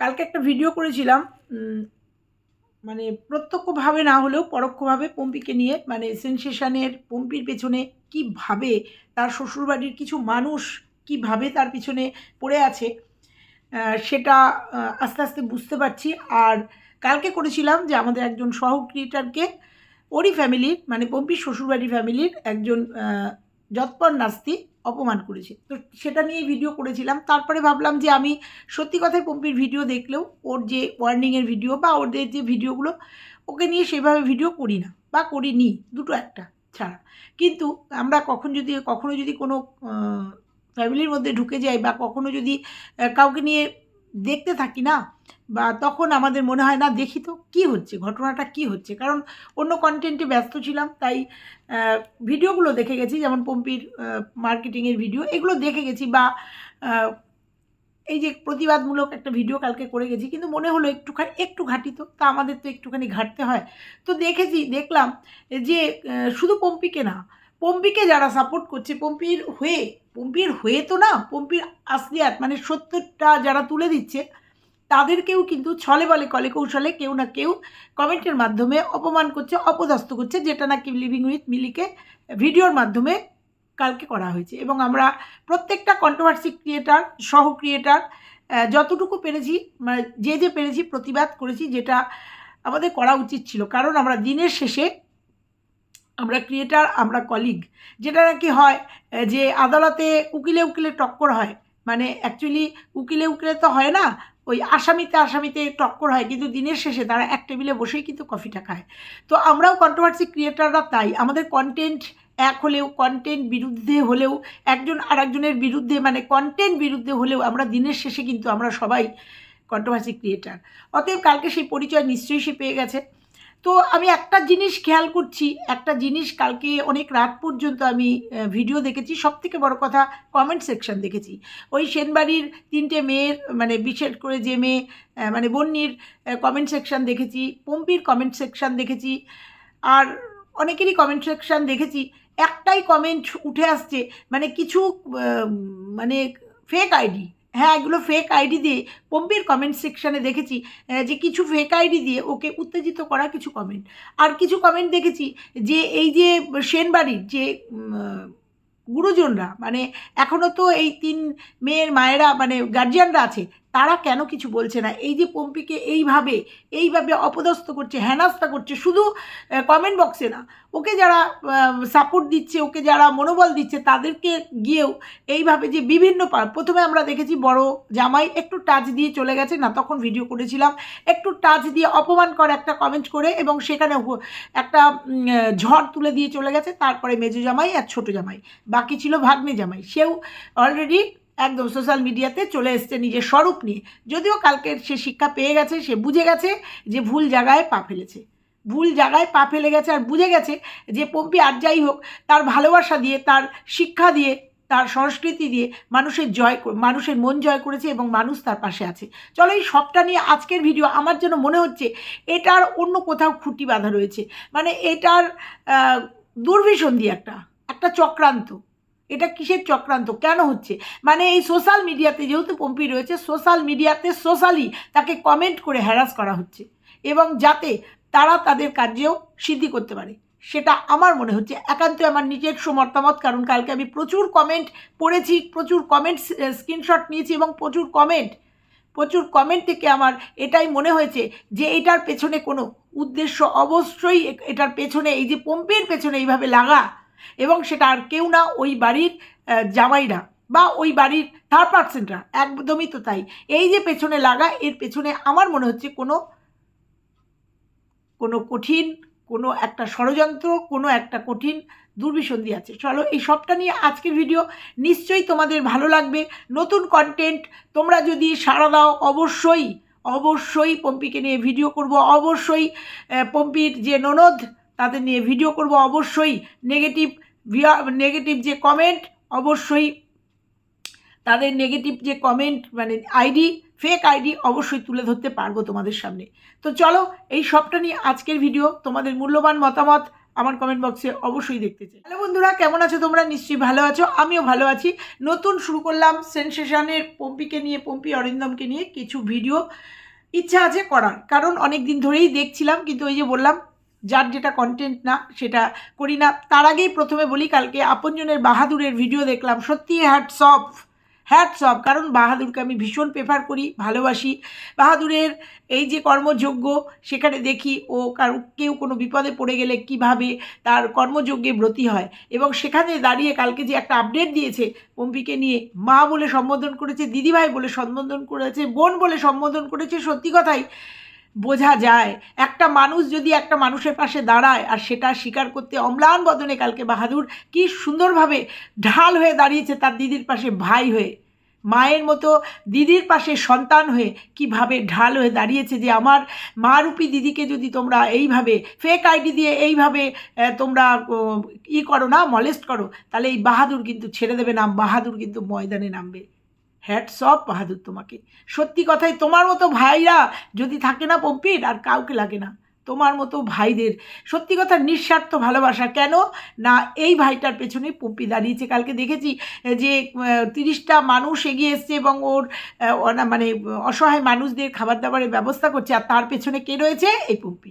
কালকে একটা ভিডিও করেছিলাম মানে প্রত্যক্ষভাবে না হলেও পরোক্ষভাবে পম্পিকে নিয়ে মানে সেনসেশনের পম্পির পেছনে কীভাবে তার শ্বশুরবাড়ির কিছু মানুষ কীভাবে তার পিছনে পড়ে আছে সেটা আস্তে আস্তে বুঝতে পারছি। আর কালকে করেছিলাম যে আমাদের একজন সহ ক্রিয়েটারকে ওরই ফ্যামিলির মানে পম্পির শ্বশুরবাড়ির ফ্যামিলির একজন যৎপর নাস্তি অপমান করেছে। তো সেটা নিয়ে ভিডিও করেছিলাম। তারপরে ভাবলাম যে আমি সত্যি কথায় পম্পির ভিডিও দেখলেও ওর যে ওয়ার্নিংয়ের ভিডিও বা ওদের যে ভিডিওগুলো ওকে নিয়ে সেভাবে ভিডিও করি না বা করিনি, দুটো একটা ছাড়া। কিন্তু আমরা কখন যদি, কখনো যদি কোনো ফ্যামিলির মধ্যে ঢুকে যাই বা কখনো যদি কাউকে নিয়ে দেখতে থাকি না, বা তখন আমাদের মনে হয়, না, দেখি তো, কী হচ্ছে? ঘটনাটা কী হচ্ছে? কারণ অন্য কন্টেন্টে ব্যস্ত ছিলাম, তাই ভিডিওগুলো দেখে গেছি, যেমন পম্পির মার্কেটিংয়ের ভিডিও, এগুলো দেখে গেছি, বা এই যে প্রতিবাদমূলক একটা ভিডিও কালকে করে গেছি, কিন্তু মনে হলো একটুখানি, একটু ঘাটি তো, তা আমাদের তো একটুখানি ঘাটতে হয়। তো দেখেছি, দেখলাম যে শুধু পম্পিকে না পম্পিকে যারা সাপোর্ট করছে, পম্পির হয়ে পম্পির হয়ে তো না, পম্পির আসলিয়াত মানে সত্যটা যারা তুলে দিচ্ছে, তাদেরকেও কিন্তু ছলে বলে কলে কৌশলে কেউ না কেউ কমেন্টের মাধ্যমে অপমান করছে, অপদস্থ করছে, যেটা নাকি লিভিং উইথ মিলিকে ভিডিওর মাধ্যমে কালকে করা হয়েছে। এবং আমরা প্রত্যেকটা কন্ট্রোভার্সি ক্রিয়েটার সহ ক্রিয়েটার যতটুকু পেরেছি মানে যে যে পেরেছি, প্রতিবাদ করেছি, যেটা আমাদের করা উচিত ছিল। কারণ আমরা দিনের শেষে আমরা ক্রিয়েটার আমরা কলিগ যেটা নাকি হয় যে আদালতে উকিলে উকিলে টক্কর হয়। মানে অ্যাকচুয়ালি উকিলে উকিলে তো হয় না, ওই আসামিতে আসামিতে টক্কর হয়, কিন্তু দিনের শেষে তারা এক টেবিলে বসেই কিন্তু কফিটা খায়। তো আমরাও কন্ট্রোভার্সি ক্রিয়েটাররা তাই, আমাদের কন্টেন্ট এক হলেও কন্টেন্ট বিরুদ্ধে হলেও, একজন আরেকজনের বিরুদ্ধে মানে কন্টেন্ট বিরুদ্ধে হলেও আমরা দিনের শেষে কিন্তু আমরা সবাই কন্ট্রোভার্সি ক্রিয়েটার অতএব কালকে সেই পরিচয় নিশ্চয়ই সে পেয়ে গেছে। তো আমি একটা জিনিস খেয়াল করছি, একটা জিনিস কালকে অনেক রাত পর্যন্ত আমি ভিডিও দেখেছি সব থেকে বড় কথা কমেন্ট সেকশন দেখেছি। ওই সেনবাড়ির তিনটে মেয়ের মানে বিশেষ করে যে মেয়ে মানে বন্যির কমেন্ট সেকশন দেখেছি, পম্পির কমেন্ট সেকশন দেখেছি, আর অনেকেরই কমেন্ট সেকশন দেখেছি। একটাই কমেন্ট উঠে আসছে মানে কিছু মানে ফেক আইডি হ্যাঁ এগুলো ফেক আইডি দিয়ে পম্পির কমেন্ট সেকশানে দেখেছি যে কিছু ফেক আইডি দিয়ে ওকে উত্তেজিত করা কিছু কমেন্ট আর কিছু কমেন্ট দেখেছি যে এই যে সেনবাড়ির যে গুরুজনরা মানে এখনও তো এই তিন মেয়ের মায়েরা মানে গার্জিয়ানরা আছে তারা কেন কিছু বলছে না? এই যে পম্পিকে এইভাবে এইভাবে অপদস্থ করছে হেনাস্তা করছে, শুধু কমেন্ট বক্সে না। ওকে যারা সাপোর্ট দিচ্ছে, ওকে যারা মনোবল দিচ্ছে, তাদেরকে গিয়েও এইভাবে যে বিভিন্ন প্রথমে আমরা দেখেছি বড় জামাই একটু টাচ দিয়ে চলে গেছে। না, তখন ভিডিও করেছিলাম। একটু টাচ দিয়ে অপমান করে একটা কমেন্ট করে এবং সেখানে একটা ঝড় তুলে দিয়ে চলে গেছে। তারপরে মেজো জামাই আর ছোটো জামাই। বাকি ছিল ভাগ্নে জামাই। সেও অলরেডি একদম সোশ্যাল মিডিয়াতে চলে এসছে নিজের স্বরূপ নিয়ে। যদিও কালকের সে শিক্ষা পেয়ে গেছে সে বুঝে গেছে যে ভুল জায়গায় পা ফেলেছে। ভুল জায়গায় পা ফেলে গেছে আর বুঝে গেছে যে পম্পি আর যাই হোক তার ভালোবাসা দিয়ে তার শিক্ষা দিয়ে তার সংস্কৃতি দিয়ে মানুষের জয় মানুষের মন জয় করেছে এবং মানুষ তার পাশে আছে। চলো এই সবটা নিয়ে আজকের ভিডিও আমার যেন মনে হচ্ছে এটার অন্য কোথাও খুঁটি বাঁধা রয়েছে। মানে এটার আহ, দুর্বিসন্ধি একটা একটা চক্রান্ত। এটা কিসের চক্রান্ত? কেন হচ্ছে? মানে এই সোশ্যাল মিডিয়াতে যেহেতু পম্পি রয়েছে সোশ্যাল মিডিয়াতে সোশ্যালি তাকে কমেন্ট করে হ্যারাস করা হচ্ছে এবং যাতে তারা তাদের কার্যেও সিদ্ধি করতে পারে। সেটা আমার মনে হচ্ছে। একান্তই আমার নিজস্ব মতামত কারণ কালকে আমি প্রচুর কমেন্ট পড়েছি, প্রচুর কমেন্ট স্ক্রিনশট নিয়েছি এবং প্রচুর কমেন্ট প্রচুর কমেন্ট থেকে আমার এটাই মনে হয়েছে যে এটার পেছনে কোনো উদ্দেশ্য অবশ্যই এটার পেছনে এই যে পম্পের পেছনে এইভাবে লাগা এবং সেটা আর কেউ না, ওই বাড়ির জামাইরা বা ওই বাড়ির থার্ড পার্সেন্টরা একদমই তো তাই। এই যে পেছনে লাগা, এর পেছনে আমার মনে হচ্ছে কোনো কোনো কঠিন, কোনো একটা ষড়যন্ত্র, কোনো একটা কঠিন দুর্বিসন্ধি আছে। চলো, এই সবটা নিয়ে আজকের ভিডিও নিশ্চয়ই তোমাদের ভালো লাগবে। নতুন কন্টেন্ট তোমরা যদি সাড়া দাও, অবশ্যই অবশ্যই পম্পিকে নিয়ে ভিডিও করব। অবশ্যই পম্পির যে ননদ তাদের নিয়ে ভিডিও করব। অবশ্যই নেগেটিভ নেগেটিভ যে কমেন্ট অবশ্যই তাদের নেগেটিভ যে কমেন্ট মানে আইডি ফেক আইডি অবশ্যই তুলে ধরতে পারব তোমাদের সামনে। তো চলো, এই সবটা নিয়ে আজকের ভিডিও তোমাদের মূল্যবান মতামত আমার কমেন্ট বক্সে অবশ্যই দেখতে চাই। হ্যালো বন্ধুরা, কেমন আছো তোমরা? নিশ্চয়ই ভালো আছো, আমিও ভালো আছি। নতুন শুরু করলাম সেনসেশনের পম্পিকে নিয়ে, পম্পি অরিন্দমকে নিয়ে কিছু ভিডিও ইচ্ছা আছে করার, কারণ অনেক দিন ধরেই দেখছিলাম, কিন্তু ওই যে বললাম যার যেটা কন্টেন্ট না, সেটা করি না। তার আগেই প্রথমে বলি, কালকে আপনজনের বাহাদুরের ভিডিও দেখলাম। সত্যি হ্যাটস অফ হ্যাটস অফ কারণ বাহাদুরকে আমি ভীষণ প্রেফার করি, ভালোবাসি। বাহাদুরের এই যে কর্মযোগ্য, সেখানে দেখি ও কারও, কেউ কোনো বিপদে পড়ে গেলে কীভাবে তার কর্মযজ্ঞে ব্রতী হয়। এবং সেখানে দাঁড়িয়ে কালকে যে একটা আপডেট দিয়েছে, পম্পিকে নিয়ে মা বলে সম্বোধন করেছে, দিদিভাই বলে সম্বোধন করেছে, বোন বলে সম্বোধন করেছে, সত্যি কথাই বোঝা যায়, একটা মানুষ যদি একটা মানুষের পাশে দাঁড়ায় আর সেটা স্বীকার করতে অম্লান বদনে কালকে বাহাদুর কি সুন্দরভাবে ঢাল হয়ে দাঁড়িয়েছে তার দিদির পাশে ভাই হয়ে। মায়ের মতো দিদির পাশে সন্তান হয়ে কীভাবে ঢাল হয়ে দাঁড়িয়েছে যে আমার মারূপী দিদিকে যদি তোমরা এইভাবে ফেক আইডি দিয়ে এইভাবে তোমরা ই করো না মলেস্ট করো, তাহলে এই বাহাদুর কিন্তু ছেড়ে দেবে না, বাহাদুর কিন্তু ময়দানে নামবে। হ্যাটস অফ বাহাদুর তোমাকে। সত্যি কথাই, তোমার মতো ভাইরা যদি থাকে না পম্পির আর কাউকে লাগে না। তোমার মতো ভাইদের। সত্যি কথা, নিঃস্বার্থ ভালোবাসা। কেন? না, এই ভাইটার পেছনে পম্পি দাঁড়িয়েছে। কালকে দেখেছি যে তিরিশটা মানুষ এগিয়ে এসছে এবং ওর মানে অসহায় মানুষদের খাবার দাবারের ব্যবস্থা করছে। আর তার পেছনে কে রয়েছে? এই পম্পি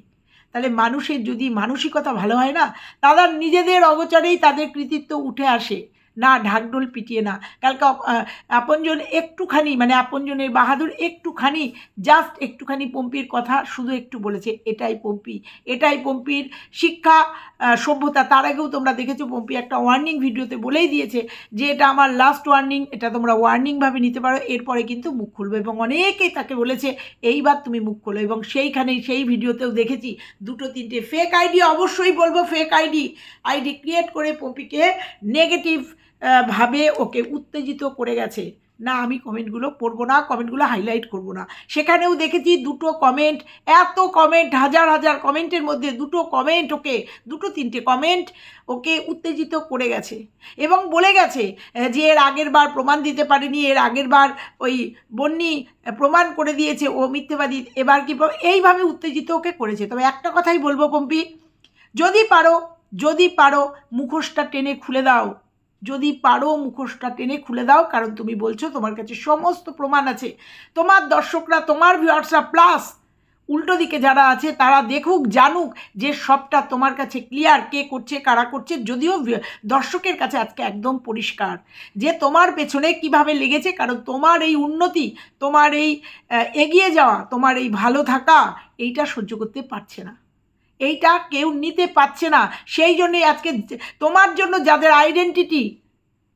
তাহলে মানুষের যদি মানসিকতা ভালো হয় না, তারা নিজেদের অগোচরেই তাদের কৃতিত্ব উঠে আসে। না ঢাকঢোল পিটিয়ে না। কালকে আপনজন একটুখানি মানে আপনজনের বাহাদুর একটুখানি জাস্ট একটুখানি পম্পির কথা শুধু একটু বলেছে, এটাই পম্পি, এটাই পম্পির শিক্ষা সভ্যতা। তার আগেও তোমরা দেখেছ পম্পি একটা ওয়ার্নিং ভিডিওতে বলেই দিয়েছে যে, এটা আমার লাস্ট ওয়ার্নিং এটা তোমরা ওয়ার্নিংভাবে নিতে পারো। এরপরে কিন্তু মুখ খুলবে এবং অনেকেই তাকে বলেছে, এইবার তুমি মুখ খোলো। এবং সেইখানেই সেই ভিডিওতেও দেখেছি দুটো, তিনটে ফেক আইডি অবশ্যই বলব ফেক আইডি আইডি ক্রিয়েট করে পম্পিকে নেগেটিভ ভাবে ওকে উত্তেজিত করে গেছে, না, আমি কমেন্টগুলো পড়ব না, কমেন্টগুলো হাইলাইট করব না। সেখানেও দেখেছি দুটো কমেন্ট, এত কমেন্ট, হাজার হাজার কমেন্টের মধ্যে দুটো কমেন্ট ওকে, দুটো তিনটে কমেন্ট ওকে উত্তেজিত করে গেছে এবং বলে গেছে যে এর আগের বার প্রমাণ দিতে পারেনি, এর আগের বার ওই বন্যি প্রমাণ করে দিয়েছে, ও মিথ্যেবাদী, এবার কি এইভাবে উত্তেজিত ওকে করেছে। তবে একটা কথাই বলব পম্পি, যদি পারো যদি পারো, মুখোশটা টেনে খুলে দাও। যদি পারো মুখোশটা টেনে খুলে দাও, কারণ তুমি বলছো তোমার কাছে সমস্ত প্রমাণ আছে। তোমার দর্শকরা, তোমার ভিউয়ার্সরা প্লাস উল্টো দিকে যারা আছে, তারা দেখুক, জানুক যে সবটা তোমার কাছে ক্লিয়ার কে করছে, কারা করছে, যদিও দর্শকের কাছে আজকে একদম পরিষ্কার যে তোমার পেছনে কীভাবে লেগেছে, কারণ তোমার এই উন্নতি, তোমার এই এগিয়ে যাওয়া, তোমার এই ভালো থাকা, এইটা সহ্য করতে পারছে না। এইটা কেউ নিতে পারছে না। সেই জন্যই আজকে তোমার জন্য যাদের আইডেন্টিটি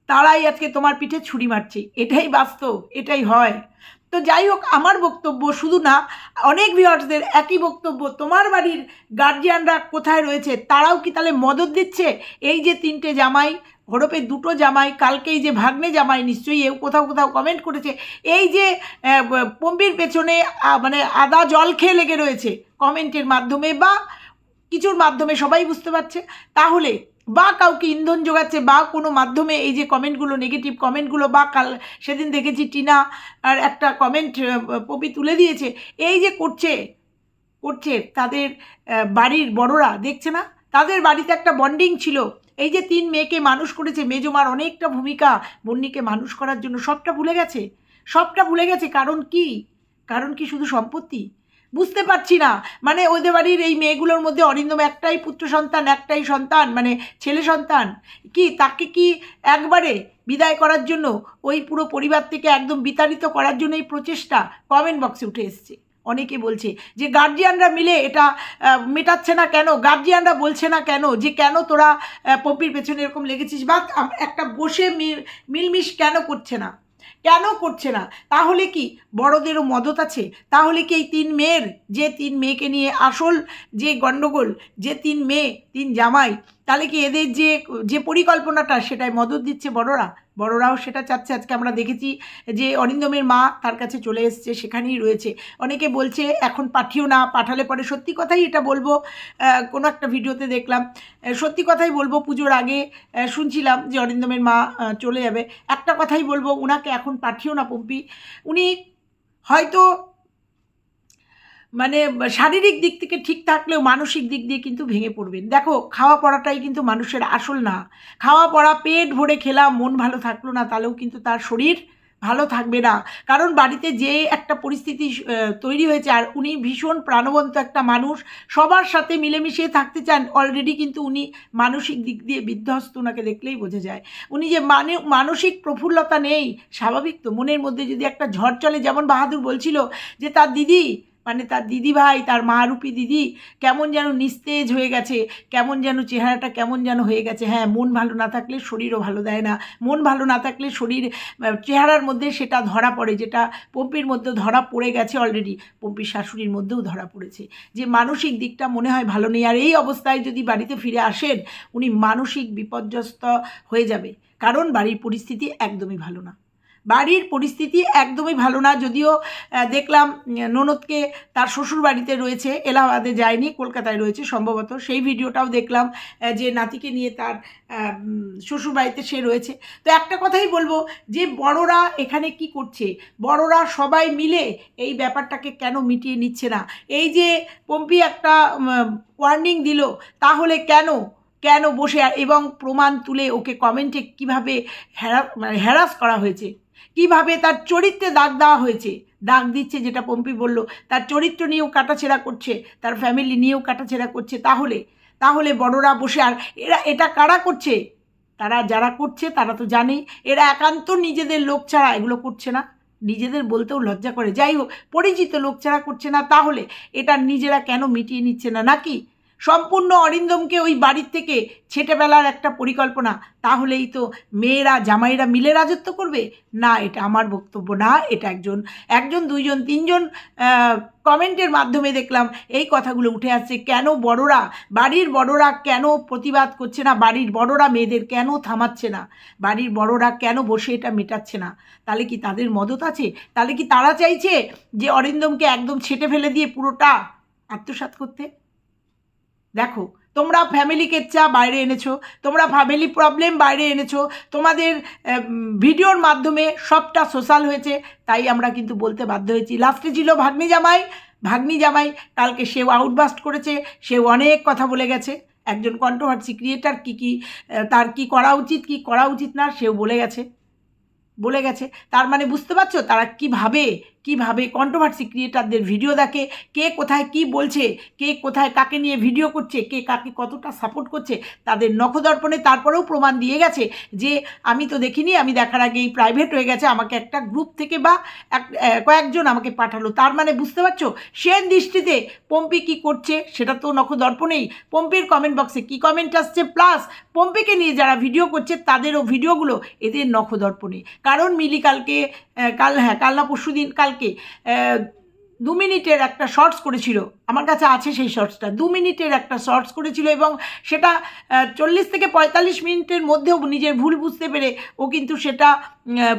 তারাই আজকে তোমার পিঠে ছুরি মারছে। এটাই বাস্তব, এটাই হয়। তো যাই হোক, আমার বক্তব্য শুধু না, অনেক ভিউয়ার্সদের একই বক্তব্য, তোমার বাড়ির গার্জিয়ানরা কোথায় রয়েছে, তারাও কি তাহলে মদত দিচ্ছে? এই যে তিনটে জামাই, হরপে দুটো জামাই, কালকেই যে ভাগ্নে জামাই, নিশ্চয়ই এও কোথাও কোথাও কমেন্ট করেছে। এই যে পম্পির পেছনে মানে আদা জল খেয়ে লেগে রয়েছে কমেন্টের মাধ্যমে বা কিছুর মাধ্যমে সবাই বুঝতে পারছে। তাহলে বা কাউকে ইন্ধন যোগাচ্ছে বা কোনো মাধ্যমে এই যে কমেন্টগুলো নেগেটিভ কমেন্টগুলো, বা কাল সেদিন দেখেছি টিনা আর একটা কমেন্ট পপি তুলে দিয়েছে। এই যে করছে করছে তাদের বাড়ির বড়রা, দেখছে না? তাদের বাড়িতে একটা বন্ডিং ছিল। এই যে তিন মেয়েকে মানুষ করেছে মেজমার অনেকটা ভূমিকা বন্নিকে মানুষ করার জন্য সবটা ভুলে গেছে। সবটা ভুলে গেছে, কারণ কি? কারণ কি শুধু সম্পত্তি? বুঝতে পারছি না। মানে ওদের বাড়ির এই মেয়েগুলোর মধ্যে অরিন্দম একটাই পুত্র সন্তান, একটাই সন্তান মানে ছেলে সন্তান। কি, তাকে কি একবারে বিদায় করার জন্য, ওই পুরো পরিবার থেকে একদম বিতাড়িত করার জন্য এই প্রচেষ্টা কমেন্ট বক্সে উঠে এসছে? অনেকে বলছে যে গার্জিয়ানরা মিলে এটা মেটাচ্ছে না কেন? গার্জিয়ানরা বলছে না কেন যে, কেন তোরা পপির পেছনে এরকম লেগেছিস? বা একটা বসে মিল- মিলমিশ কেন করছে না? কেন করছে না? তাহলে কি বড়দেরও মদত আছে? তাহলে কি এই তিন মেয়ের, যে তিন মেয়েকে নিয়ে আসল যে গণ্ডগোল যে তিন মেয়ে, তিন জামাই, তাহলে কি এদের যে যে পরিকল্পনাটা সেটাই মদত দিচ্ছে বড়রা? বড়রাও সেটা চাচ্ছে। আজকে আমরা দেখেছি যে অরিন্দমের মা তার কাছে চলে এসছে, সেখানেই রয়েছে। অনেকে বলছে, এখন পাঠিও না, পাঠালে পরে সত্যি কথাই এটা বলব? কোনো একটা ভিডিওতে দেখলাম। সত্যি কথাই বলব, পুজোর আগে শুনছিলাম যে অরিন্দমের মা চলে যাবে। একটা কথাই বলব ওনাকে এখন পাঠিও না পম্পি। উনি হয়তো মানে শারীরিক দিক থেকে ঠিক থাকলেও মানসিক দিক দিয়ে কিন্তু ভেঙে পড়বেন। দেখো, খাওয়া পড়াটাই কিন্তু মানুষের আসল না। খাওয়া পড়া, পেট ভরে খেলাম, মন ভালো থাকল না, তাহলেও কিন্তু তার শরীর ভালো থাকবে না। কারণ বাড়িতে যে একটা পরিস্থিতি তৈরি হয়েছে, আর উনি ভীষণ প্রাণবন্ত একটা মানুষ, সবার সাথে মিলেমিশে থাকতে চান অলরেডি কিন্তু উনি মানসিক দিক দিয়ে বিধ্বস্ত ওনাকে দেখলেই বোঝা যায়। উনি যে মানে মানসিক প্রফুল্লতা নেই, স্বাভাবিক তো, মনের মধ্যে যদি একটা ঝড় চলে, যেমন বাহাদুর বলছিল যে তার দিদি মানে তার দিদি ভাই, তার মারূপী দিদি কেমন যেন নিস্তেজ হয়ে গেছে, কেমন যেন চেহারাটা কেমন যেন হয়ে গেছে। হ্যাঁ মন ভালো না থাকলে শরীরও ভালো দেয় না। মন ভালো না থাকলে শরীর চেহারার মধ্যে সেটা ধরা পড়ে, যেটা পম্পির মধ্যে ধরা পড়ে গেছে অলরেডি পম্পির শাশুড়ির মধ্যেও ধরা পড়েছে। যে মানসিক দিকটা মনে হয় ভালো নেই, আর এই অবস্থায় যদি বাড়িতে ফিরে আসেন, উনি মানসিক বিপর্যস্ত হয়ে যাবে। কারণ বাড়ির পরিস্থিতি একদমই ভালো না। বাড়ির পরিস্থিতি একদমই ভালো না। যদিও দেখলাম ননদকে তার শ্বশুর বাড়িতে রয়েছে, এলাহাবাদে যায়নি, কলকাতায় রয়েছে সম্ভবত। সেই ভিডিওটাও দেখলাম যে নাতিকে নিয়ে তার শ্বশুর বাড়িতে সে রয়েছে। তো একটা কথাই বলব, যে বড়রা এখানে কি করছে? বড়রা সবাই মিলে এই ব্যাপারটাকে কেন মিটিয়ে নিচ্ছে না? এই যে পম্পি একটা ওয়ার্নিং দিল, তাহলে কেন? কেন বসে, এবং প্রমাণ তুলে ওকে কমেন্টে কীভাবে হ্যারা মানে হ্যারাস করা হয়েছে? কীভাবে তার চরিত্রে দাগ দেওয়া হয়েছে? দাগ দিচ্ছে যেটা পম্পি বলল, তার চরিত্র নিয়েও কাটাছেড়া করছে, তার ফ্যামিলি নিয়েও কাটাছেড়া করছে। তাহলে তাহলে বড়রা বসে আর এরা এটা কারা করছে? তারা যারা করছে, তারা তো জানেই, এরা একান্ত নিজেদের লোক ছাড়া এগুলো করছে না। নিজেদের বলতেও লজ্জা করে। যাই হোক, পরিচিত লোক ছাড়া করছে না। তাহলে, এটা নিজেরা কেন মিটিয়ে নিচ্ছে না? নাকি সম্পূর্ণ অরিন্দমকে ওই বাড়ির থেকে ছেটে ফেলার একটা পরিকল্পনা। তাহলেই তো মেয়েরা, জামাইরা মিলে রাজত্ব করবে? না, এটা আমার বক্তব্য না, এটা একজন একজন, দুইজন, তিনজন কমেন্টের মাধ্যমে দেখলাম এই কথাগুলো উঠে আসছে। কেন বড়রা, বাড়ির বড়রা কেন প্রতিবাদ করছে না? বাড়ির বড়রা মেয়েদের কেন থামাচ্ছে না? বাড়ির বড়রা কেন বসে এটা মেটাচ্ছে না? তাহলে কি তাদের মদত আছে? তাহলে কি তারা চাইছে যে অরিন্দমকে একদম ছেটে ফেলে দিয়ে পুরোটা আত্মসাৎ করতে? দেখো, তোমরা ফ্যামিলি কেচ্চা বাইরে এনেছো, তোমরা ফ্যামিলি প্রবলেম বাইরে এনেছো, তোমাদের ভিডিওর মাধ্যমে সবটা সোশ্যাল হয়েছে, তাই আমরা কিন্তু বলতে বাধ্য হয়েছি। লাস্টে ছিল ভাগ্নি জামাই ভাগ্নি জামাই কালকে সেও আউটবাস্ট করেছে, সেও অনেক কথা বলে গেছে। একজন কন্ট্রোভার্সি ক্রিয়েটার কী কী তার কি করা উচিত, কি করা উচিত না, সেও বলে গেছে। বলে গেছে। তার মানে বুঝতে পারছ? তারা কীভাবে কীভাবে কন্ট্রোভার্সি ক্রিয়েটারদের ভিডিও দেখে কে কোথায় কি বলছে কে কোথায় কাকে নিয়ে ভিডিও করছে কে কাকে কতটা সাপোর্ট করছে তাদের নখদর্পণে তারপরেও প্রমাণ দিয়ে গেছে যে আমি তো দেখিনি আমি দেখার আগেই প্রাইভেট হয়ে গেছে আমাকে একটা গ্রুপ থেকে বা এক কয়েকজন আমাকে পাঠালো। তার মানে বুঝতে পারছ? সেন দৃষ্টিতে পম্পি কি করছে সেটা তো নখদর্পণেই পম্পির কমেন্ট বক্সে কি কমেন্ট আসছে? প্লাস পম্পিকে নিয়ে যারা ভিডিও করছে তাদেরও ভিডিওগুলো এদের নখদর্পণে কারণ মিলি কালকে আহ, কাল হ্যাঁ কাল না পরশু দিন, কালকে দু মিনিটের একটা শর্টস করেছিল। আমার কাছে আছে সেই শর্টসটা দু মিনিটের একটা শর্টস করেছিল এবং সেটা চল্লিশ থেকে পঁয়তাল্লিশ মিনিটের মধ্যেও নিজের ভুল বুঝতে পেরে ও কিন্তু সেটা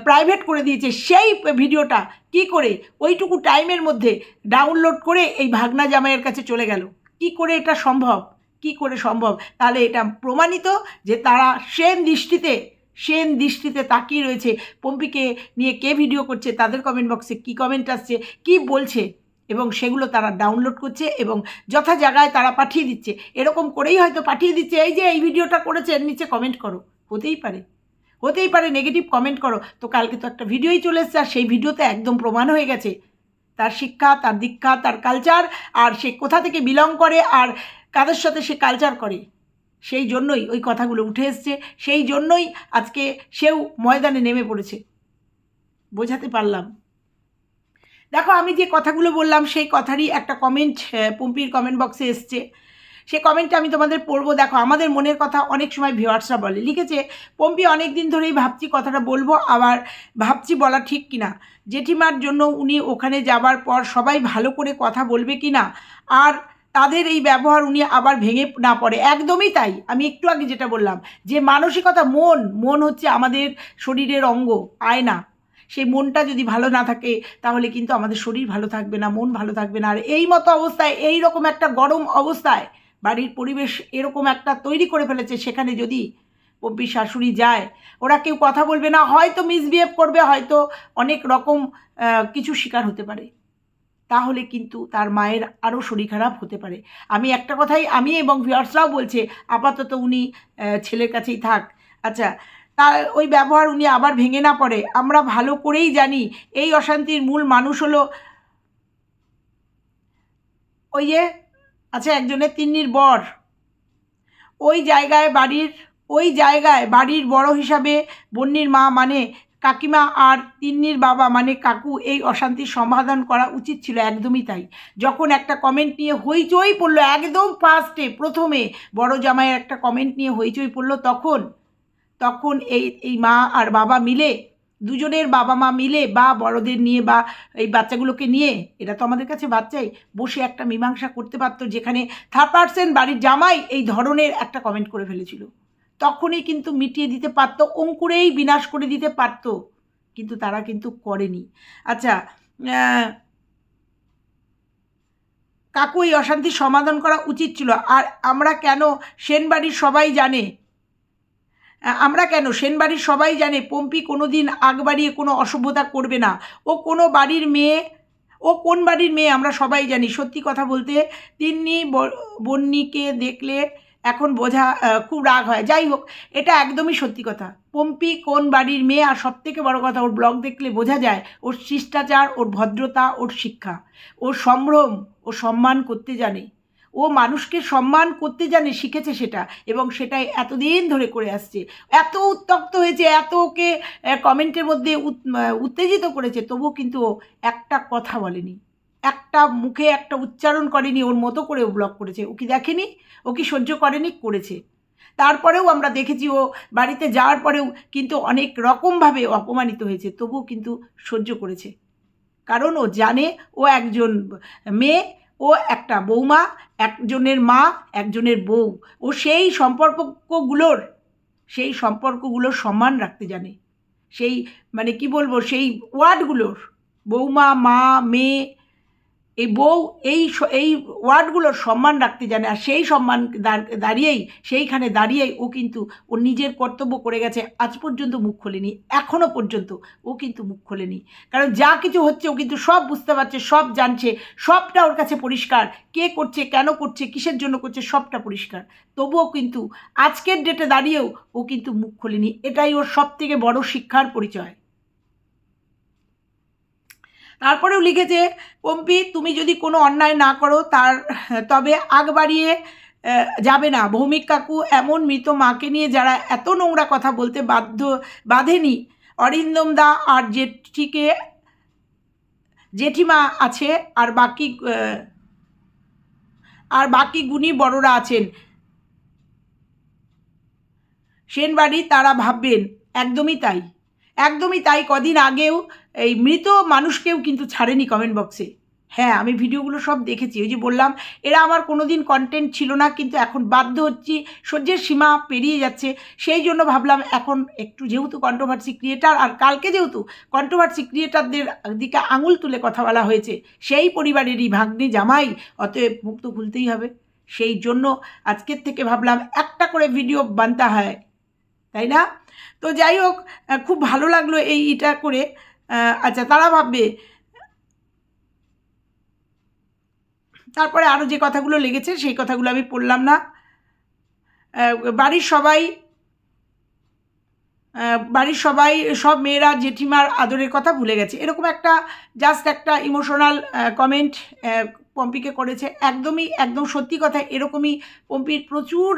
প্রাইভেট করে দিয়েছে। সেই ভিডিওটা কি করে, ওইটুকু টাইমের মধ্যে ডাউনলোড করে এই ভাগনা জামাইয়ের কাছে চলে গেল। কি করে এটা সম্ভব? কি করে সম্ভব? তাহলে এটা প্রমাণিত যে তারা সেম দৃষ্টিতে সেম দৃষ্টিতে তাকিয়ে রয়েছে। পম্পিকে নিয়ে কে ভিডিও করছে, তাদের কমেন্ট বক্সে কী কমেন্ট আসছে, কি বলছে, এবং সেগুলো তারা ডাউনলোড করছে এবং যথা জায়গায় তারা পাঠিয়ে দিচ্ছে। এরকম করেই হয়তো পাঠিয়ে দিচ্ছে, এই যে এই ভিডিওটা করেছে এর নিচে কমেন্ট করো। হতেই পারে। হতেই পারে নেগেটিভ কমেন্ট করো। তো কালকে তো একটা ভিডিওই চলে এসছে, আর সেই ভিডিওতে একদম প্রমাণ হয়ে গেছে। তার শিক্ষা, তার দীক্ষা, তার কালচার আর সে কোথা থেকে বিলং করে, আর কাদের সাথে সে কালচার করে। সেই জন্যই ওই কথাগুলো উঠে এসছে, সেই জন্যই আজকে সেও ময়দানে নেমে পড়েছে। বোঝাতে পারলাম। দেখো, আমি যে কথাগুলো বললাম, সেই কথারই একটা কমেন্ট পম্পির কমেন্ট বক্সে এসছে। সে কমেন্টটা আমি তোমাদের পড়ব। দেখো, আমাদের মনের কথা অনেক সময় ভিউয়ার্সরা বলে। লিখেছে, পম্পি অনেক দিন ধরেই ভাবছি কথাটা বলব, আবার ভাবছি বলা ঠিক কিনা। জেঠিমার জন্য উনি ওখানে যাবার পর সবাই ভালো করে কথা বলবে কি না আর তাদের এই ব্যবহার উনি আবার ভেঙে না পড়ে। একদমই তাই। আমি একটু আগে যেটা বললাম যে, মানসিকতা, মন মন হচ্ছে আমাদের শরীরের অঙ্গ, আয়না। সেই মনটা যদি ভালো না থাকে, তাহলে কিন্তু আমাদের শরীর ভালো থাকবে না, মন ভালো থাকবে না। আর এই মতো অবস্থায়, এই রকম একটা গরম অবস্থায় বাড়ির পরিবেশ এরকম একটা তৈরি করে ফেলেছে, সেখানে যদি পব্বির শাশুড়ি যায়, ওরা কেউ কথা বলবে না, হয়তো মিসবিহেভ করবে, হয়তো অনেক রকম কিছু শিকার হতে পারে। তাহলে কিন্তু তার মায়ের আরও শরীর খারাপ হতে পারে। আমি একটা কথাই, আমি এবং ভিউয়ার্সরাও বলছে, আপাতত উনি ছেলের কাছেই থাক। আচ্ছা তার ওই ব্যবহার উনি আবার ভেঙে না পড়ে। আমরা ভালো করেই জানি, এই অশান্তির মূল মানুষ হলো ওই যে আচ্ছা একজনের, তিন্নির বর। ওই জায়গায় বাড়ির, ওই জায়গায় বাড়ির বড় হিসাবে বন্যির মা মানে কাকিমা আর তিন্নির বাবা মানে কাকু, এই অশান্তির সমাধান করা উচিত ছিল, একদমই তাই। যখন একটা কমেন্ট নিয়ে হইচই পড়ল, একদম ফার্স্টে প্রথমে, বড় জামাইয়ের একটা কমেন্ট নিয়ে হইচই পড়ল, তখন তখন এই এই মা আর বাবা মিলে, দুজনের বাবা মা মিলে, বা বড়দের নিয়ে, বা এই বাচ্চাগুলোকে নিয়ে, এটা তো আমাদের কাছে বাচ্চাই, বসে একটা মীমাংসা করতে পারতো, যেখানে থার্ড পার্সেন্ট বাড়ির জামাই এই ধরনের একটা কমেন্ট করে ফেলেছিল। তখনই কিন্তু মিটিয়ে দিতে পারতো, অঙ্কুরেই বিনাশ করে দিতে পারতো। কিন্তু তারা কিন্তু করেনি। আচ্ছা কাকু এই অশান্তির সমাধান করা উচিত ছিল। আর আমরা কেন, সেনবাড়ির সবাই জানে। আমরা কেন, সেনবাড়ির সবাই জানে, পম্পি কোনো দিন আগ বাড়িয়ে কোনো অসভ্যতা করবে না। ও কোনো বাড়ির মেয়ে, ও কোন বাড়ির মেয়ে আমরা সবাই জানি। সত্যি কথা বলতে, তিন্নি বন্নিকে দেখলে এখন বোঝা খুব রাগ হয়। যাই হোক, এটা একদমই সত্যি কথা। পম্পি কোন বাড়ির মেয়ে আর সব থেকে বড় কথা, ওর ব্লগ দেখলে বোঝা যায় ওর শিষ্টাচার, ওর ভদ্রতা, ওর শিক্ষা। ওর সম্ভ্রম, ও সম্মান করতে জানে। ও মানুষকে সম্মান করতে জানে, শিখেছে সেটা এবং সেটাই এতদিন ধরে করে আসছে। এত উত্তপ্ত হয়েছে, এত ওকে কমেন্টের মধ্যে উত- উত্তেজিত করেছে, তবুও কিন্তু ও একটা কথা বলেনি। একটা মুখে একটা উচ্চারণ করেনি, ওর মতো করে ও ব্লগ করেছে। ও কি দেখেনি? ও কি সহ্য করেনি? করেছে। তারপরেও আমরা দেখেছি ও বাড়িতে যাওয়ার পরেও কিন্তু অনেক রকমভাবে অপমানিত হয়েছে, তবুও কিন্তু সহ্য করেছে। কারণ ও জানে ও একজন মেয়ে, ও একটা বৌমা, একজনের মা, একজনের বউ। ও সেই সম্পর্কগুলোর সেই সম্পর্কগুলোর সম্মান রাখতে জানে। সেই মানে কি বলব? সেই ওয়ার্ডগুলোর, বৌমা, মা, মেয়ে এই বউ, এই এই ওয়ার্ডগুলোর সম্মান রাখতে জানে আর সেই সম্মান দাঁড়িয়েই, সেইখানে দাঁড়িয়েই ও কিন্তু ওর নিজের কর্তব্য করে গেছে। আজ পর্যন্ত মুখ খোলেনি এখনও পর্যন্ত ও কিন্তু মুখ খোলেনি। কারণ যা কিছু হচ্ছে ও কিন্তু সব বুঝতে পারছে, সব জানছে, সবটা ওর কাছে পরিষ্কার। কে করছে, কেন করছে, কিসের জন্য করছে, সবটা পরিষ্কার। তবুও কিন্তু আজকের ডেটে দাঁড়িয়েও ও কিন্তু মুখ খোলেনি। এটাই ওর সব থেকে বড় শিক্ষার পরিচয়। তারপরেও লিখেছে, পম্পি, তুমি যদি কোনো অন্যায় না করো, তার, তবে আগ বাড়িয়ে যাবে না। ভৌমিক কাকু এমন মৃত মাকে নিয়ে যারা এত নোংরা কথা বলতে বাধ্য, বাঁধেনি। অরিন্দম দা আর জেঠিকে, জেঠিমা আছে আর বাকি আর বাকি গুণী বড়রা আছেন। সেনবাড়ি তারা ভাববেন, একদমই তাই। একদমই তাই, কদিন আগেও এই মৃত মানুষকেও কিন্তু ছাড়েনি কমেন্ট বক্সে হ্যাঁ আমি ভিডিওগুলো সব দেখেছি, ওই যে বললাম, এরা আমার কোনো দিন কন্টেন্ট ছিল না, কিন্তু এখন বাধ্য হচ্ছি, সহ্যের সীমা পেরিয়ে যাচ্ছে, সেই জন্য ভাবলাম এখন একটু যেহেতু কন্ট্রোভার্সি ক্রিয়েটার আর কালকে যেহেতু কন্ট্রোভার্সি ক্রিয়েটারদের দিকে আঙুল তুলে কথা বলা হয়েছে, সেই পরিবারেরই ভাগ্নি জামাই, অতএব মুখ তো খুলতেই হবে। সেই জন্য আজকের থেকে ভাবলাম একটা করে ভিডিও বানতে হয়, তাই না? তো যাই হোক খুব ভালো লাগল এই এটা করে। আচ্ছা তারা ভাববে, তারপরে আরও যে কথাগুলো লেগেছে সেই কথাগুলো আমি পড়লাম না। বাড়ির সবাই বাড়ির সবাই, সব মেয়েরা, জেঠিমার আদরের কথা ভুলে গেছে। এরকম একটা জাস্ট একটা ইমোশনাল কমেন্ট পম্পিকে করেছে। একদমই, একদম সত্যি কথা, এরকমই পম্পির প্রচুর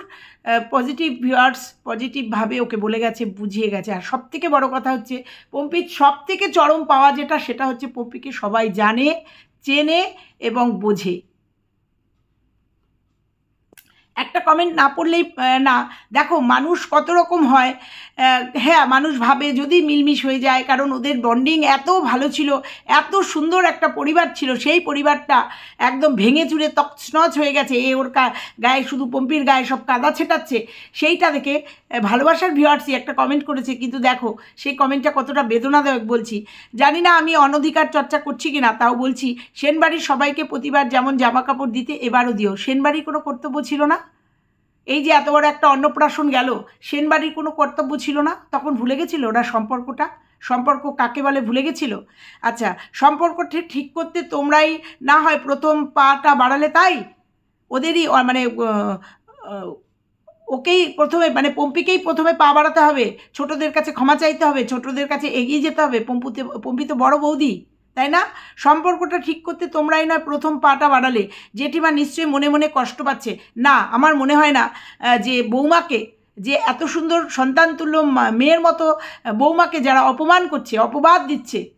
পজিটিভ ভিউয়ার্স পজিটিভভাবে ওকে বলে গেছে, বুঝিয়ে গেছে। আর সব থেকে বড়ো কথা হচ্ছে, পম্পির সব থেকে চরম পাওয়া যেটা, সেটা হচ্ছে পম্পিকে সবাই জানে, চেনে এবং বোঝে। একটা কমেন্ট না পড়লেই না। দেখো, মানুষ কত রকম হয়। হ্যাঁ মানুষ ভাবে যদি মিলমিশ হয়ে যায়, কারণ ওদের বন্ডিং এত ভালো ছিল, এত সুন্দর একটা পরিবার ছিল, সেই পরিবারটা একদম ভেঙে চুরে তছনছ হয়ে গেছে। এ ওর গায়ে শুধু পম্পির গায়ে সব কাদা ছেটাচ্ছে। সেইটা দেখে ভালোবাসার ভিউয়ার্সই একটা কমেন্ট করেছে, কিন্তু দেখো, সেই কমেন্টটা কতটা বেদনাদায়ক বলছি। জানি না আমি অনধিকার চর্চা করছি কি না তাও বলছি, সেনবাড়ির সবাইকে প্রতিবার যেমন জামা কাপড় দিতে, এবারও দিও। সেনবাড়ির কোনো কর্তব্য ছিল না? এই যে এত বড় একটা অন্নপ্রাশন গেল, সেনবাড়ির কোনো কর্তব্য ছিল না? তখন ভুলে গেছিল ওরা সম্পর্কটা? সম্পর্ক কাকে বলে ভুলে গেছিল? আচ্ছা সম্পর্ক ঠিক করতে তোমরাই না হয় প্রথম পাটা বাড়ালে তাই? ওদেরই মানে ওকেই প্রথমে মানে পম্পিকেই প্রথমে পা বাড়াতে হবে। ছোটদের কাছে ক্ষমা চাইতে হবে, ছোটদের কাছে এগিয়ে যেতে হবে। পম্পুতে পম্পি তো বড় বৌদি। তাই না? সম্পর্কটা ঠিক করতে তোমরাই না প্রথম পাটা বাড়ালে। জেঠিমা নিশ্চয়ই মনে মনে কষ্ট পাচ্ছে। না, আমার মনে হয় না যে বৌমাকে, যে এত সুন্দর সন্তান তুল্য মা- মেয়ের মতো বৌমাকে যারা অপমান করছে, অপবাদ দিচ্ছে,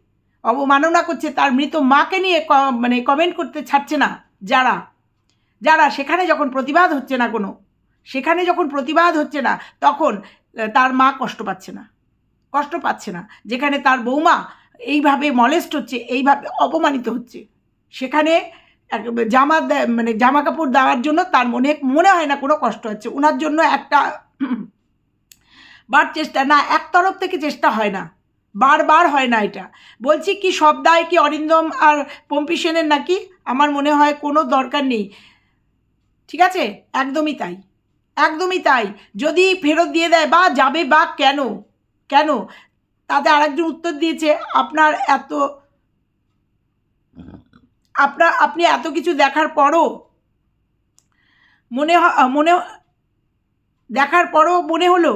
অবমাননা করছে, তার মৃত মাকে নিয়ে মানে কমেন্ট করতে ছাড়ছে না। যারা? যারা? সেখানে যখন প্রতিবাদ হচ্ছে না কোনো, সেখানে যখন প্রতিবাদ হচ্ছে না, তখন তার মা কষ্ট পাচ্ছে না। কষ্ট পাচ্ছে না। যেখানে তার বৌমা এইভাবে মলেস্ট হচ্ছে, এইভাবে অপমানিত হচ্ছে। সেখানে জামা মানে জামা কাপড় দেওয়ার জন্য তার মনে মনে হয় না কোনো কষ্ট হচ্ছে। ওনার জন্য একটা বার চেষ্টা, না, এক তরফ থেকে চেষ্টা হয় না। বারবার হয় না এটা। বলছি কি সব দায় কি অরিন্দম আর পম্পি সেনের নাকি? আমার মনে হয় কোনো দরকার নেই। ঠিক আছে? একদমই তাই। একদমই তাই। যদি ফেরত দিয়ে দেয়, বা যাবে বা কেন? কেন? তাতে আরেকজন উত্তর দিয়েছে, আপনার এত আপনার আপনি এত কিছু দেখার পরও মনে মনে দেখার পরও মনে হলো?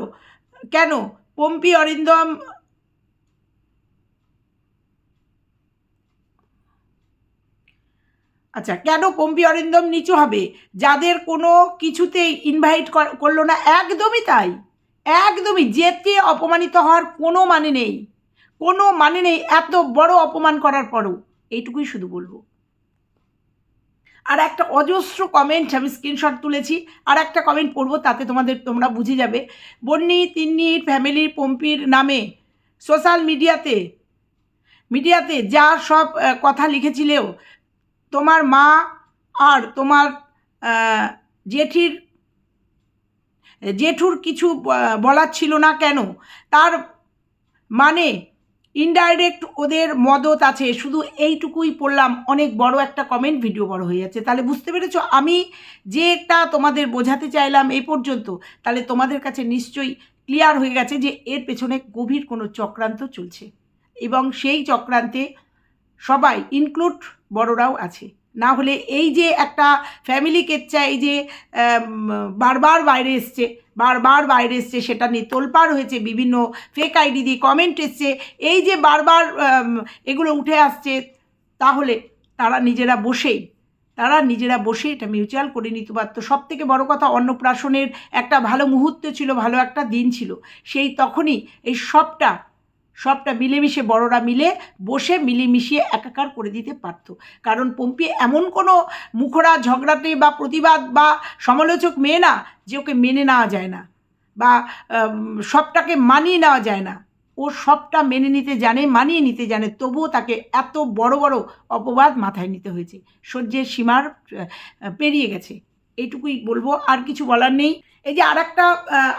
কেন? পম্পি, অরিন্দম আচ্ছা কেন পম্পি, অরিন্দম নিচু হবে? যাদের কোনো কিছুতেই ইনভাইট করল না, একদমই তাই। একদমই যেতে অপমানিত হওয়ার কোনো মানে নেই। কোনো মানে নেই এত বড় অপমান করার পরও। এইটুকুই শুধু বলব। আর একটা অজস্র কমেন্ট আমি স্ক্রিনশট তুলেছি। আর একটা কমেন্ট পড়ব, তাতে তোমাদের, তোমরা বুঝে যাবে। বন্যি তিন্নির ফ্যামিলির পম্পির নামে সোশ্যাল মিডিয়াতে মিডিয়াতে যা সব কথা লিখেছিলেও তোমার মা আর তোমার জেঠির জেঠুর কিছু বলার ছিল না কেন? তার মানে ইনডাইরেক্ট ওদের মদত আছে। শুধু এইটুকুই পড়লাম। অনেক বড় একটা কমেন্ট ভিডিও বড় হয়ে যাচ্ছে। তাহলে বুঝতে পেরেছ, আমি যেটা তোমাদের বোঝাতে চাইলাম এই পর্যন্ত, তাহলে তোমাদের কাছে নিশ্চয়ই ক্লিয়ার হয়ে গেছে যে এর পেছনে গভীর কোনো চক্রান্ত চলছে। এবং সেই চক্রান্তে সবাই ইনক্লুড বড়রাও আছে। না হলে এই যে একটা ফ্যামিলি কেচ্চা এই যে বারবার বাইরে এসছে, বারবার বাইরে এসছে, সেটা নিয়ে তোলপাড় হয়েছে, বিভিন্ন ফেক আইডি দিয়ে কমেন্ট এসছে, এই যে বারবার এগুলো উঠে আসছে, তাহলে তারা নিজেরা বসেই, তারা নিজেরা বসে এটা মিউচুয়াল করে নিতে পারতো। সব থেকে বড় কথা, অন্নপ্রাশনের একটা ভালো মুহূর্ত ছিল, ভালো একটা দিন ছিল, সেই তখনই এই সবটা সবটা মিলেমিশে বড়রা মিলে বসে মিলেমিশিয়ে একাকার করে দিতে পারত। কারণ পম্পি এমন কোনো মুখরা ঝগড়াতে বা প্রতিবাদ বা সমালোচক মেয়ে না যে ওকে মেনে নেওয়া যায় না বা সবটাকে মানিয়ে নেওয়া যায় না। ও সবটা মেনে নিতে জানে, মানিয়ে নিতে জানে, তবুও তাকে এত বড় বড় অপবাদ মাথায় নিতে হয়েছে। সহ্যের সীমার পেরিয়ে গেছে। এইটুকুই বলব। আর কিছু বলার নেই। এই যে আর একটা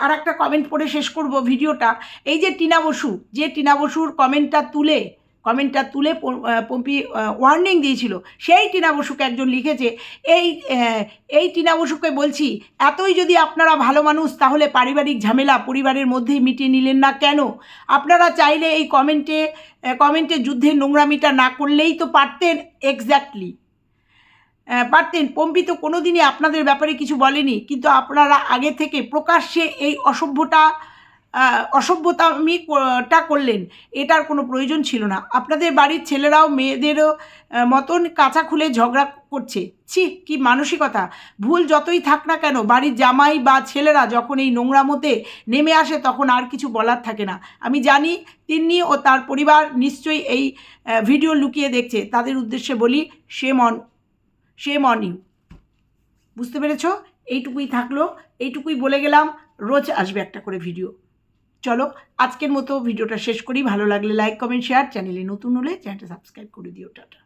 আর একটা কমেন্ট পড়ে শেষ করব ভিডিওটা। এই যে টিনা বসু, যে টিনা বসুর কমেন্টটা তুলে কমেন্টটা তুলে পম্পি ওয়ার্নিং দিয়েছিল, সেই টিনা বসুকে একজন লিখেছে, এই এই টিনা বসুকে বলছি, এতই যদি আপনারা ভালো মানুষ, তাহলে পারিবারিক ঝামেলা পরিবারের মধ্যেই মিটিয়ে নিলেন না কেন? আপনারা চাইলে এই কমেন্টে কমেন্টে যুদ্ধের নোংরামিটা না করলেই তো পারতেন এক্স্যাক্টলি পারতেন। পম্পি তো কোনো দিনই আপনাদের ব্যাপারে কিছু বলেনি কিন্তু আপনারা আগে থেকে প্রকাশ্যে এই অসভ্যতা আহ, অসভ্যতামি টা করলেন। এটার কোনো প্রয়োজন ছিল না। আপনাদের বাড়ির ছেলেরাও মেয়েদেরও মতন কাঁচা খুলে ঝগড়া করছে। ছি কি মানসিকতা। ভুল যতই থাক না কেন বাড়ির জামাই বা ছেলেরা যখন এই নোংরা মতে নেমে আসে তখন আর কিছু বলার থাকে না। আমি জানি তিন্নি ও তার পরিবার নিশ্চয়ই এই ভিডিও লুকিয়ে দেখছে। তাদের উদ্দেশ্যে বলি সে মন সে মর্নিং বুঝতে পেরেছ? এইটুকুই থাকল, এইটুকুই বলে গেলাম, রোজ আসবে একটা করে ভিডিও চলো, আজকের মতো ভিডিওটা শেষ করি। ভালো লাগলে লাইক কমেন্ট শেয়ার চ্যানেলে নতুন হলে চ্যানেলটা সাবস্ক্রাইব করে দিও, টাটা।